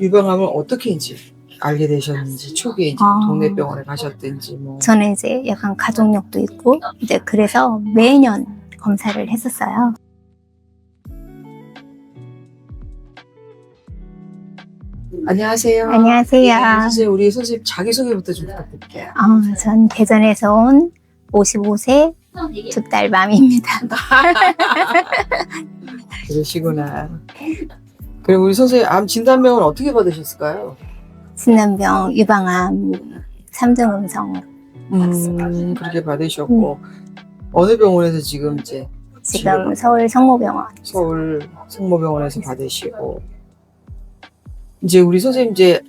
유방암을 어떻게 이제 알게 되셨는지 초기에 이제 아. 동네 병원에 가셨든지 뭐 저는 이제 약간 가족력도 있고 이제 그래서 매년 검사를 했었어요. 안녕하세요. 안녕하세요. 네, 선생님 우리 선생님 자기 소개부터 좀 부탁드릴게요. 어, 전 대전에서 온 55세 두 딸 맘입니다. 그러시구나. 그리고 우리 선생님 암 진단명은 어떻게 받으셨을까요? 진단병 유방암 3등 음성 음, 그렇게 받으셨고 어느 병원에서 지금 이제 지금 서울 성모병원 서울 성모병원에서 받으시고 이제 우리 선생님 이제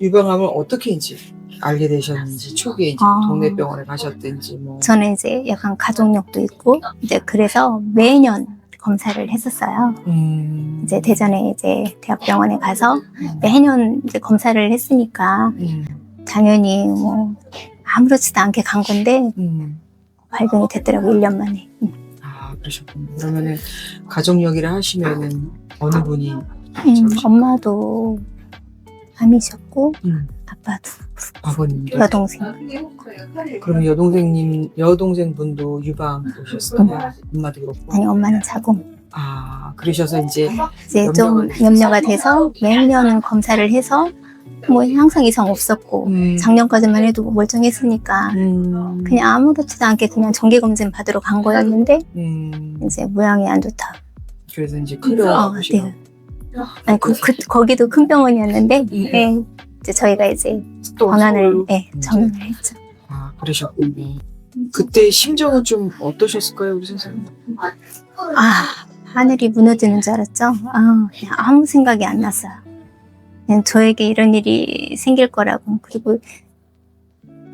유방암을 어떻게 이제 알게 되셨는지 초기에 이제 아. 동네 병원에 가셨든지 뭐 저는 이제 약간 가족력도 있고 이제 그래서 매년 검사를 했었어요. 음, 이제 대전에 이제 대학병원에 가서 매년 이제 검사를 했으니까 음, 당연히 뭐 아무렇지도 않게 간 건데 음. 발견이 됐더라고 1년 만에. 음. 아 그러셨군요. 그러면은 가족력이라 하시면은 어느 분이 음, 엄마도 암이셨고 음, 아빠도 아버님도 여동생. 그럼 여동생님 여동생 분도 유방 오셨어요? 엄마도 그렇고. 아니 엄마는 자궁. 아 그러셔서 이제 이제 좀 염려가 돼서 매년 검사를 해서 뭐 항상 이상 없었고 음, 작년까지만 해도 멀쩡했으니까 음, 그냥 아무렇지도 않게 그냥 정기 검진 받으러 간 거였는데 음, 이제 모양이 안 좋다. 그래서 이제 큰 병원 어, 네. 아니 그, 그 거기도 큰 병원이었는데 음. 예, 이제 저희가 이제 또 서울로? 예, 음. 전환을 했죠. 아 그러셨군요. 그때 심정은 좀 어떠셨을까요, 우리 선생님? 아 하늘이 무너지는 줄 알았죠. 아 그냥 아무 생각이 안 났어요. 그냥 저에게 이런 일이 생길 거라고 그리고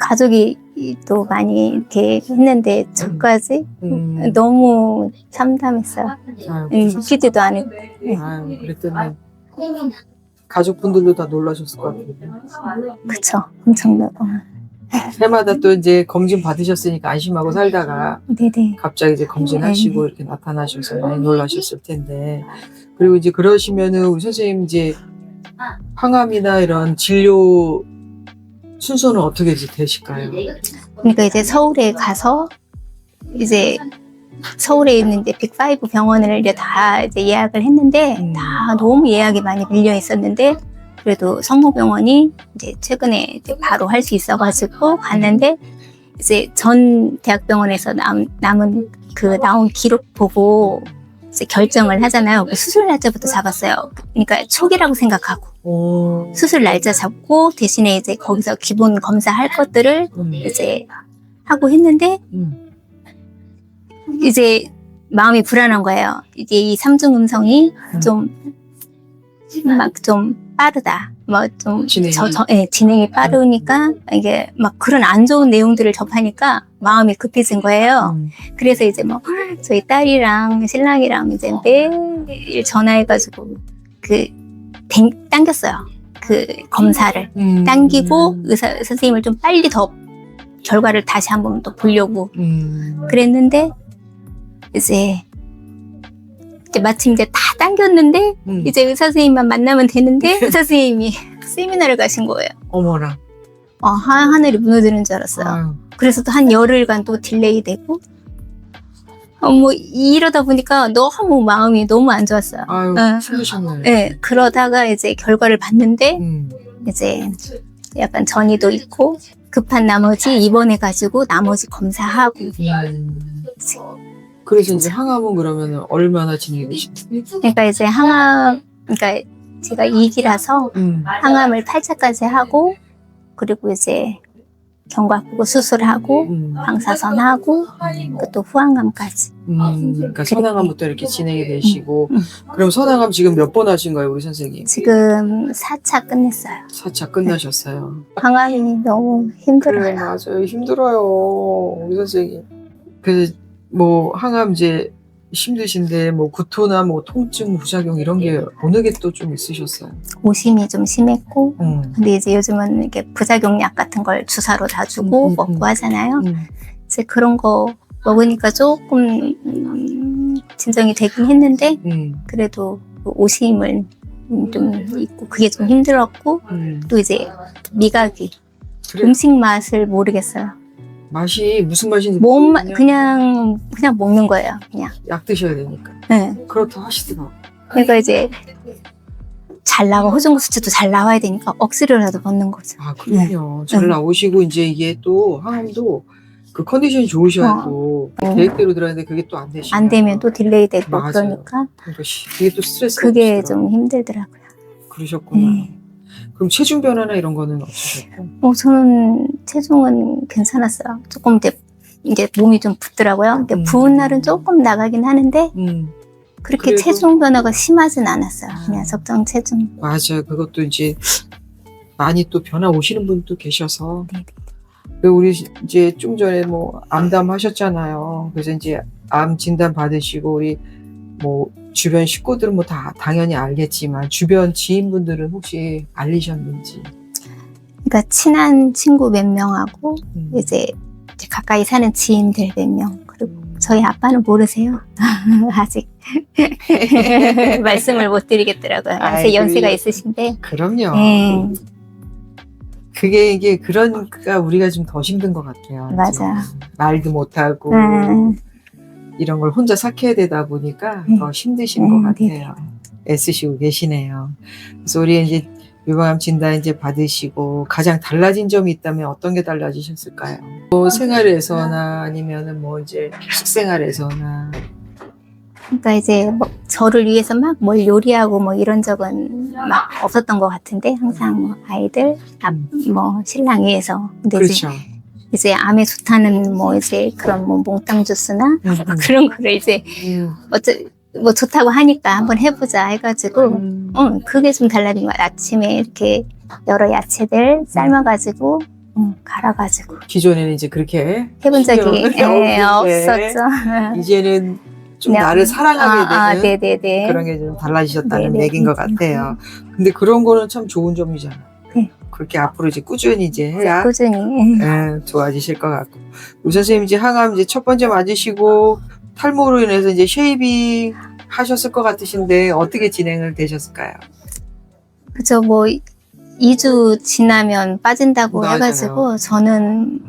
가족이 또 많이 이렇게 했는데 저까지 음, 너무 참담했어요. 아유, 웃기지도 않고 아유, 그랬더니 가족분들도 다 놀라셨을 것 같아요. 그쵸. 엄청나고 해마다 또 이제 검진 받으셨으니까 안심하고 살다가 네네. 갑자기 이제 검진하시고 이렇게 나타나셔서 많이 놀라셨을 텐데. 그리고 이제 그러시면은 우리 선생님 이제 항암이나 이런 진료 순서는 어떻게 이제 되실까요? 그러니까 이제 서울에 가서 이제 서울에 있는 이제 빅5 병원을 이제 다 이제 예약을 했는데 음. 다 너무 예약이 많이 밀려 있었는데 그래도 성모병원이 이제 최근에 이제 바로 할 수 있어가지고 갔는데 이제 전 대학병원에서 남, 남은 그 나온 기록 보고 이제 결정을 하잖아요. 그 수술 날짜부터 잡았어요. 그러니까 초기라고 생각하고 오, 수술 날짜 잡고 대신에 이제 거기서 기본 검사할 것들을 음, 이제 하고 했는데 음, 이제 마음이 불안한 거예요. 이게 이 삼중 음성이 음. 좀막 좀 빠르다. 뭐좀 진행이. 저, 저, 예, 진행이 빠르니까 이게 막 그런 안 좋은 내용들을 접하니까 마음이 급해진 거예요. 음, 그래서 이제 뭐 저희 딸이랑 신랑이랑 이제 매일 전화해가지고 그 땡- 당겼어요. 그 검사를 음, 당기고 의사 선생님을 좀 빨리 더 결과를 다시 한번 또 보려고 음, 그랬는데 이제 이제 마침 이제 다 당겼는데 음. 이제 의사 선생님만 만나면 되는데 의사 선생님이 세미나를 가신 거예요. 어머나. 어, 하, 하늘이 무너지는 줄 알았어요. 아유, 그래서 또 한 열흘간 또 딜레이 되고 어, 뭐 이러다 보니까 너무 마음이 너무 안 좋았어요. 아유, 응. 힘드셨네요. 네, 그러다가 이제 결과를 봤는데 음, 이제 약간 전이도 있고 급한 나머지 입원해 가지고 나머지 검사하고 음. 그래서 이제 항암은 그러면 얼마나 진행이 되십니까? 그러니까 이제 항암 그러니까 제가 2기라서 음, 항암을 8차까지 하고 그리고 이제 경과보고 수술하고 음, 방사선 하고 또 후항암까지 음, 그러니까 선항암부터 이렇게 진행이 되시고, 음. 그럼 선항암 지금 몇 번 하신 거예요, 우리 선생님? 지금 4차 끝냈어요. 4차 끝나셨어요. 항암이 너무 그래, 힘들어요. 맞아요. 힘들어요, 우리 선생님. 그래서 뭐 항암 이제 힘드신데 뭐 구토나 뭐 통증, 부작용 이런 게 어느 게 또 좀 있으셨어요? 오심이 좀 심했고 음. 근데 이제 요즘은 이렇게 부작용약 같은 걸 주사로 다 주고 음, 음, 먹고 음. 하잖아요. 음. 이제 그런 거 먹으니까 조금 음, 진정이 되긴 했는데 음. 그래도 그 오심을 좀 있고 그게 좀 힘들었고 음. 또 이제 미각이 그래. 음식 맛을 모르겠어요. 맛이 무슨 맛인지 몸 모르겠냐? 그냥 그냥 먹는 거예요. 그냥. 약 드셔야 되니까 네. 그렇다 하시더라고. 그러니까 이제 잘 나와 호정구 수치도 잘 나와야 되니까 억지로라도 먹는 거죠. 아 그럼요. 잘 네. 나오시고 이제 이게 또 항암도 그 컨디션이 좋으셔야고 어. 계획대로 들었는데 그게 또 안 되시면 안 되면 또 딜레이 되고 맞아요. 그러니까 그러니까 시- 그게 또 스트레스 그게 좀 힘들더라고요. 그러셨구나. 네. 그럼 체중 변화나 이런 거는 없으셨고? 어, 저는 체중은 괜찮았어요. 조금 이제, 이제 몸이 좀 붓더라고요. 근데 음. 부은 날은 조금 나가긴 하는데 음 그렇게 그래도- 체중 변화가 심하진 않았어요. 아. 그냥 적정 체중. 맞아요. 그것도 이제 많이 또 변화 오시는 분도 계셔서. 네네. 그 우리 이제 좀 전에 뭐 암담 하셨잖아요. 그래서 이제 암 진단 받으시고 우리 뭐 주변 식구들은 뭐 다 당연히 알겠지만 주변 지인분들은 혹시 알리셨는지. 그러니까 친한 친구 몇 명하고 음. 이제, 이제 가까이 사는 지인들 몇 명. 그리고 저희 아빠는 모르세요. 아직 말씀을 못 드리겠더라고요. 연세, 연세가 예. 있으신데. 그럼요. 네. 그게 이게 그러니까 우리가 좀 더 힘든 것 같아요. 맞아. 말도 못하고 음, 이런 걸 혼자 삭혀야 되다 보니까 네. 더 힘드신 음, 것 네. 같아요. 애쓰시고 계시네요. 그래서 우리 이제 유방암 진단 이제 받으시고 가장 달라진 점이 있다면 어떤 게 달라지셨을까요? 뭐 생활에서나 아니면은 뭐 이제 식생활에서나 그러니까 이제 뭐 저를 위해서 막 뭘 요리하고 뭐 이런 적은 막 없었던 것 같은데 항상 뭐 아이들, 아, 뭐 신랑 위해서. 근데 이제, 그렇죠. 이제 암에 좋다는 뭐 이제 그런 뭐 몽땅 주스나 음, 그런 거를 이제 음, 어쩌 뭐 좋다고 하니까 한번 해보자 해가지고 음. 응, 그게 좀 달라진 거야. 아침에 이렇게 여러 야채들 삶아가지고 응, 갈아가지고 기존에는 이제 그렇게 해본 적이 예, 없었죠. 이제는 좀 네. 나를 사랑하게 아, 아, 되는 네네네. 그런 게 좀 달라지셨다는 네네. 얘기인 것 같아요. 근데 그런 거는 참 좋은 점이잖아요. 네. 그렇게 앞으로 이제 꾸준히 이제 해야 꾸준히. 예, 좋아지실 것 같고. 우리 선생님 이제 항암 이제 첫 번째 맞으시고 탈모로 인해서 이제 쉐이빙 하셨을 것 같으신데 어떻게 진행을 되셨을까요? 그죠, 뭐, 2주 지나면 빠진다고 맞아요. 해가지고, 저는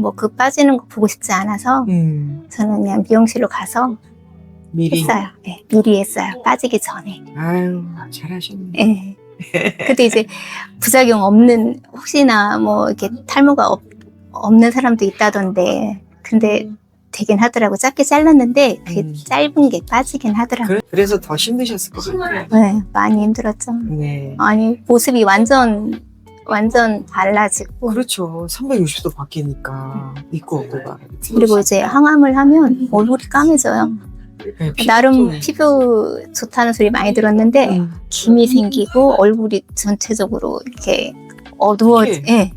뭐 그 빠지는 거 보고 싶지 않아서, 음, 저는 그냥 미용실로 가서 미리. 했어요. 네, 미리 했어요. 빠지기 전에. 아유, 잘하셨네. 예. 근데 이제 부작용 없는, 혹시나 뭐 이렇게 탈모가 없, 없는 사람도 있다던데, 근데 되긴 하더라고. 짧게 잘랐는데, 그게 음. 짧은 게 빠지긴 하더라고. 그래, 그래서 더 힘드셨을 것 같아요. 네, 많이 힘들었죠. 네. 아니, 모습이 완전, 완전 달라지고. 그렇죠. 360도 바뀌니까 있고 없고가. 그리고 이제 항암을 하면 얼굴이 까매져요. 네, 피- 나름 네. 피부 좋다는 소리 많이 들었는데 음, 김이 생기고 얼굴이 전체적으로 이렇게 어두워지. 예.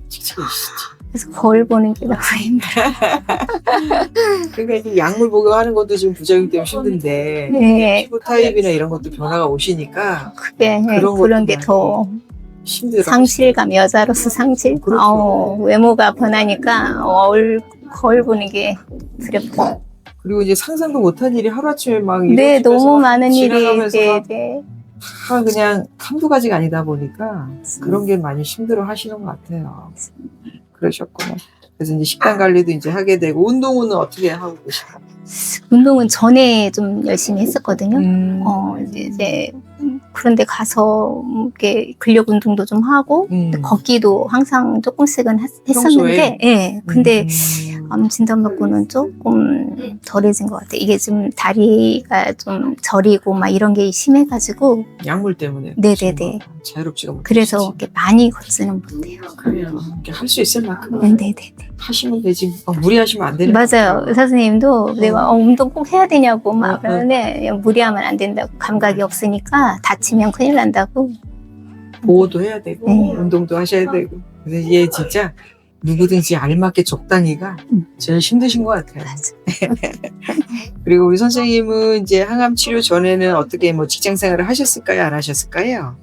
그래서 거울 보는 게 너무 힘들어. 그러니까 이제 약물 복용하는 것도 지금 부작용 때문에 힘든데 네. 피부 타입이나 이런 것도 변화가 오시니까 그게 그런 그런, 것도 게 더 힘들어. 상실감 여자로서 상실. 그렇죠. 어, 외모가 변하니까 얼 거울 보는 게 두렵고. 그리고 이제 상상도 못한 일이 하루아침에 막 네, 너무 많은 일이 네, 막 네. 다 그냥 한두 가지가 아니다 보니까 그런 게 많이 힘들어 하시는 것 같아요. 그러셨구나. 그래서 이제 식단 관리도 이제 하게 되고 운동은 어떻게 하고 계신가요? 운동은 전에 좀 열심히 했었거든요. 음. 어, 이제, 그런데 가서 이렇게 근력 운동도 좀 하고 음. 걷기도 항상 조금씩은 했-? 했었는데, 예. 근데 음. 암 진단 받고는 조금 덜해진 것 같아요. 이게 좀 다리가 좀 저리고 막 이런 게 심해가지고 약물 때문에 네네네. 그러신 거. 자유롭지가 못하시지. 그래서 이렇게 많이 걷지는 못해요. 그래요. 할 수 있을 만큼 네, 네네네. 하시면 되지. 어, 무리하시면 안 되는 맞아요. 거예요. 의사 선생님도 내가 어, 운동 꼭 해야 되냐고 막 응, 응. 그러는데 그냥 무리하면 안 된다고 감각이 없으니까 다치면 큰일 난다고. 보호도 해야 되고 네. 운동도 하셔야 되고. 얘 진짜 누구든지 알맞게 적당히가 음. 제일 힘드신 것 같아요. 맞아. 그리고 우리 선생님은 이제 항암 치료 전에는 어떻게 뭐 직장 생활을 하셨을까요? 안 하셨을까요?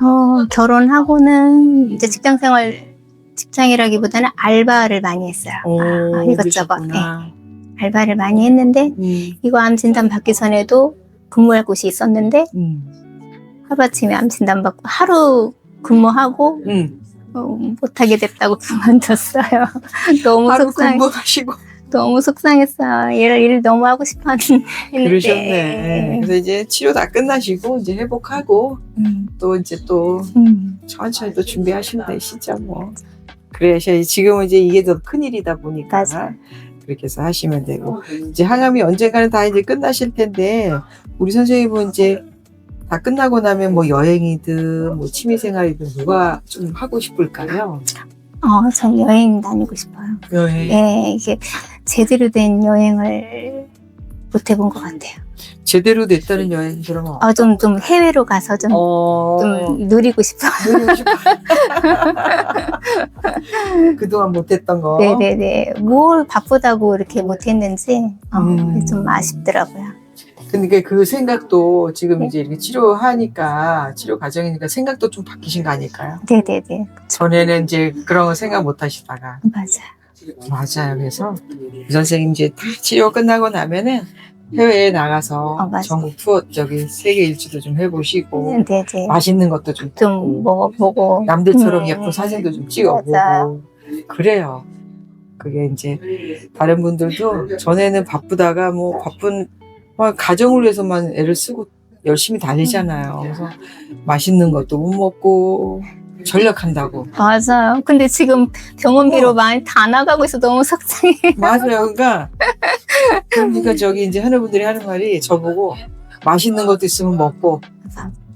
어, 결혼하고는 이제 직장 생활, 직장이라기보다는 알바를 많이 했어요. 오, 아, 이것저것. 네, 그러셨구나. 알바를 많이 했는데, 음, 이거 암 진단 받기 전에도 근무할 곳이 있었는데, 음. 하루아침에 암 진단 받고 하루 근무하고 응. 어, 못하게 됐다고 그만뒀어요. 너무 하루 속상 공부하시고 너무 속상했어요. 일, 일 너무 하고 싶었는데. 그러셨네. 그래서 이제 치료 다 끝나시고 이제 회복하고 음, 또 이제 또 음, 천천히 또 준비하시면 되시죠 뭐. 그래서 지금은 이제 이게 더 큰 일이다 보니까 맞아요. 그렇게 해서 하시면 되고 이제 항암이 언젠가는 다 이제 끝나실 텐데 우리 선생님은 이제 다 끝나고 나면 뭐 여행이든 뭐 취미생활이든 뭐가 좀 하고 싶을까요? 어, 전 여행 다니고 싶어요. 여행 예, 이게 제대로 된 여행을 못 해본 것 같아요. 제대로 됐다는 여행 그러면 어, 좀, 좀 해외로 가서 좀, 어... 좀 누리고 싶어요. 누리고 싶어. 그동안 못했던 거. 네네네. 뭘 바쁘다고 이렇게 못했는지, 어, 음. 좀 아쉽더라고요. 근데 그 생각도 지금 이제 이렇게 치료하니까 치료 과정이니까 생각도 좀 바뀌신 거 아닐까요? 네네네. 전에는 이제 그런 거 생각 못 하시다가 맞아요. 맞아요. 그래서 이 선생님 이제 다 치료 끝나고 나면은 해외에 나가서 어, 맞아요. 전국 투어 저기 세계 일주도 좀 해보시고 네네. 맛있는 것도 좀 좀 먹어보고. 남들처럼 음. 예쁜 사진도 좀 찍어보고 맞아요. 그래요. 그게 이제 다른 분들도 전에는 바쁘다가 뭐 바쁜 막 가정을 위해서만 애를 쓰고 열심히 다니잖아요. 그래서 맛있는 것도 못 먹고 전력한다고. 맞아요. 근데 지금 병원비로 어. 많이 다 나가고 있어 너무 속상해. 맞아요. 그러니까 그러니까 저기 이제 하는 분들이 하는 말이 저보고 맛있는 것도 있으면 먹고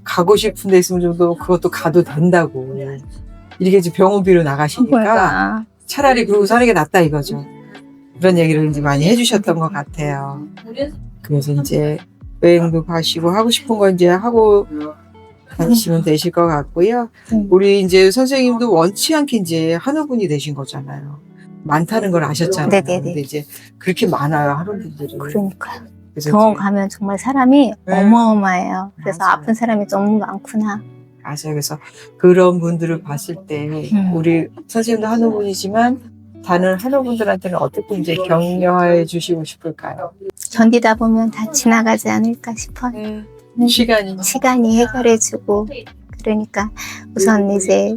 가고 싶은 데 있으면 좀더 그것도 가도 된다고. 이렇게 이제 병원비로 나가시니까 뭐야. 차라리 그러고 사는 게 낫다 이거죠. 그런 얘기를 이제 많이 해주셨던 것 같아요. 그래서 이제 여행도 가시고 하고 싶은 거 이제 하고 다니시면 되실 것 같고요. 음. 우리 이제 선생님도 원치 않게 이제 한우분이 되신 거잖아요. 많다는 걸 아셨잖아요. 네네네. 근데 이제 그렇게 많아요 한우분들이. 그러니까요. 그래서 병원 이제 가면 정말 사람이 네. 어마어마해요. 그래서 맞아요. 아픈 사람이 너무 많구나. 맞아요. 그래서 그런 분들을 봤을 때 음. 우리 선생님도 한우분이지만 다른 한우분들한테는 어떻게 이제 격려해 주시고 싶을까요? 견디다 보면 다 지나가지 않을까 싶어요. 음. 시간이 시간이 해결해주고 그러니까 우선 이제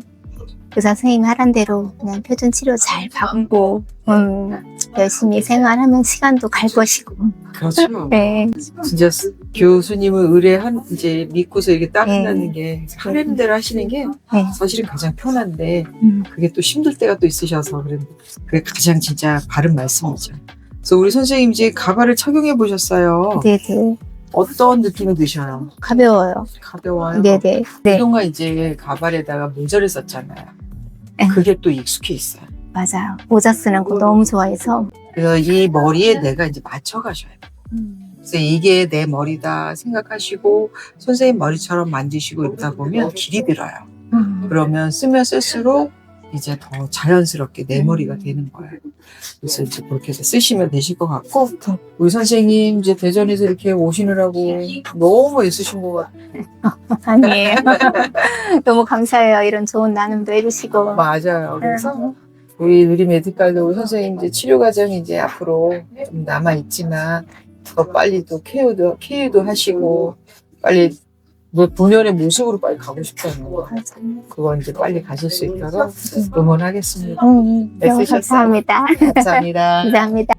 의사 선생님이 하란 대로 그냥 표준 치료 잘 받고 음, 열심히 생활하면 시간도 갈 것이고 그렇죠. 네 진짜 스- 교수님을 의뢰한 이제 믿고서 이렇게 딱 네. 한다는 게 하는 대로 하시는 게 네. 사실은 가장 편한데 음, 그게 또 힘들 때가 또 있으셔서 그래 그게 가장 진짜 바른 말씀이죠. 그래서 우리 선생님 이제 가발을 착용해 보셨어요. 네네 어떤 느낌이 드셔요? 가벼워요. 가벼워요. 네네 네 그동안 이제 가발에다가 모자를 썼잖아요. 네. 그게 또 익숙해 있어요. 맞아요. 모자 쓰는 거 너무 좋아해서 그래서 이 머리에 내가 이제 맞춰 가셔야 돼요. 음, 그래서 이게 내 머리다 생각하시고 선생님 머리처럼 만지시고 있다 보면 길이 들어요. 음, 그러면 쓰면 쓸수록 이제 더 자연스럽게 내 머리가 되는 거예요. 그래서 이제 그렇게 해서 쓰시면 되실 것 같고 우리 선생님 이제 대전에서 이렇게 오시느라고 너무 애쓰신 것 같아요. 아니에요. 너무 감사해요. 이런 좋은 나눔도 해주시고 맞아요. 그래서 우리 누리 메디칼도 우리 선생님 이제 치료 과정이 이제 앞으로 좀 남아 있지만 더 빨리 또 케어도 케어도 하시고 빨리 뭐 본연의 모습으로 빨리 가고 싶잖아요. 그건 이제 빨리 가실 수 있도록 응원하겠습니다. 음, 너무 애쓰셨어요. 감사합니다. 감사합니다. 감사합니다.